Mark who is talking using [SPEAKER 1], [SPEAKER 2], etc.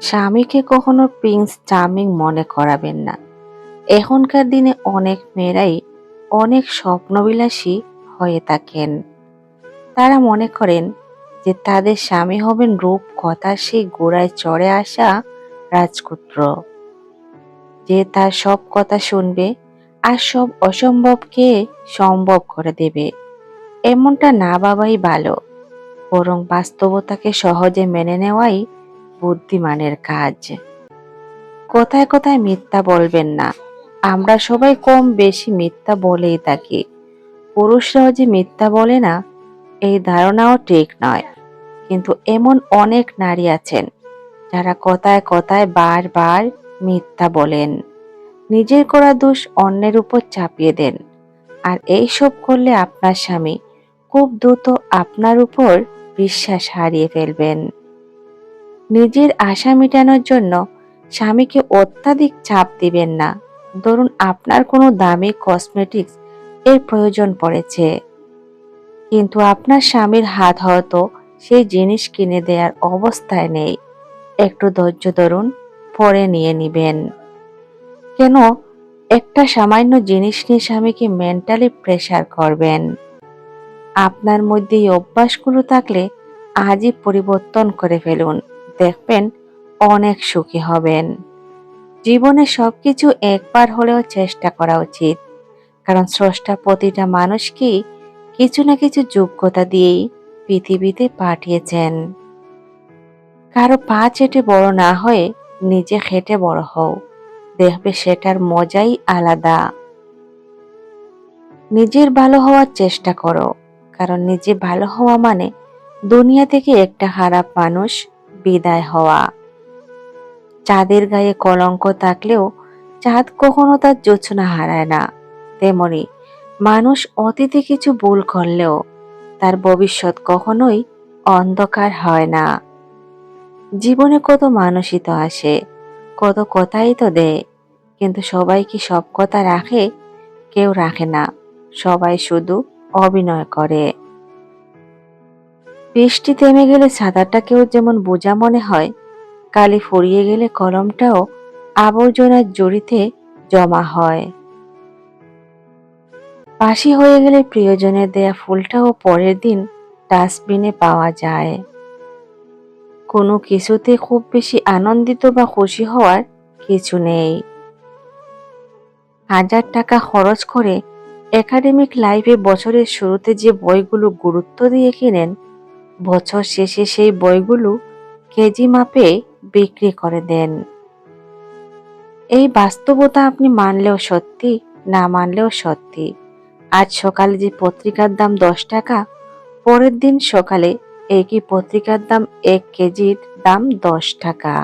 [SPEAKER 1] স্বামীকে কখনো Prince charming মনে করাবেন না। এখনকার দিনে অনেক মেয়েরাই অনেক স্বপ্নবিলাসী হয়ে থাকেন। তারা মনে করেন যে তাদের স্বামী হবেন রূপ কথা সেই গোড়ায় চড়ে আসা রাজপুত্র। যে তার সব কথা শুনবে আর সব অসম্ভবকে সম্ভব করে দেবে। এমনটা না বাবাই ভালো, বরং বাস্তবতাকে সহজে মেনে নেওয়াই বুদ্ধিমানের কাজ। কোথায় কোথায় মিথ্যা বলবেন না। আমরা সবাই কম বেশি মিথ্যা বলেই থাকি। পুরুষরাও যে মিথ্যা বলে না, এই ধারণাও ঠিক নয়। কিন্তু এমন অনেক নারী আছেন, যারা কথায় কথায় বারবার মিথ্যা বলেন। নিজের করা দোষ অন্যের উপর চাপিয়ে দেন। আর এই সব করলে আপনার স্বামী খুব দ্রুত আপনার উপর বিশ্বাস হারিয়ে ফেলবেন। নিজের আশা মেটানোর জন্য স্বামীকে অত্যাধিক চাপ দিবেন না। ধরুন আপনার কোনো দামি কসমেটিক্স এর প্রয়োজন পড়েছে। কিন্তু আপনার স্বামীর হাত হয়তো সেই জিনিস কিনে দেওয়ার অবস্থায় নেই। একটু ধৈর্য ধরুন, পরে নিয়ে নিবেন। কেন? একটা সামান্য জিনিস নিয়ে স্বামীকে মেন্টালি প্রেশার করবেন। আপনার মধ্যে এই অভ্যাসগুলো থাকলে আজই পরিবর্তন করে ফেলুন। দেখবেন অনেক সুখী হবেন। জীবনে সবকিছু একবার হলেও চেষ্টা করা উচিত। কারণ স্রষ্টা প্রতিটা মানুষকেই কিছু না কিছু যোগ্যতা দিয়েই পৃথিবীতে পাঠিয়েছেন। কারও পা চেটে বড় না হয়ে নিজে খেটে বড় হও। দেখবে সেটার মজাই আলাদা। নিজের ভালো হওয়ার চেষ্টা করো। কারণ নিজে ভালো হওয়া মানে দুনিয়া থেকে একটা খারাপ মানুষ বিদায় হওয়া। চাঁদের গায়ে কলঙ্ক থাকলেও চাঁদ কখনো তার যোচনা হারায় না। তেমনি মানুষ অতীতে কিছু ভুল করলেও তার ভবিষ্যৎ কখনোই অন্ধকার হয় না। জীবনে কত মানুষই তো আসে, কত কথাই তো দেয়, কিন্তু সবাই কি সব কথা রাখে? কেউ রাখে না, সবাই শুধু অভিনয় করে। বৃষ্টি থেমে গেলে সাদাটাকেও যেমন বোঝা মনে হয়, কালি ফুরিয়ে গেলে কলমটাও আবর্জনার জড়িতে জমা হয়। পাশি হয়ে গেলে প্রিয়জনের দেয়া ফুলটাও পরের দিন ডাস্টবিনে পাওয়া যায়। কোনো কিছুতে খুব বেশি আনন্দিত বা খুশি হওয়ার কিছু নেই। হাজার টাকা খরচ করে একাডেমিক লাইফে বছরের শুরুতে যে বইগুলো গুরুত্ব দিয়ে কিনেন বছর শেষে সেই বইগুলো কেজি মাপে বিক্রি করে দেন। এই বাস্তবতা আপনি মানলেও সত্যি, না মানলেও সত্যি। আজ সকালে যে পত্রিকার দাম দশ টাকা, পরের দিন সকালে একই পত্রিকার দাম এক কেজির দাম দশ টাকা।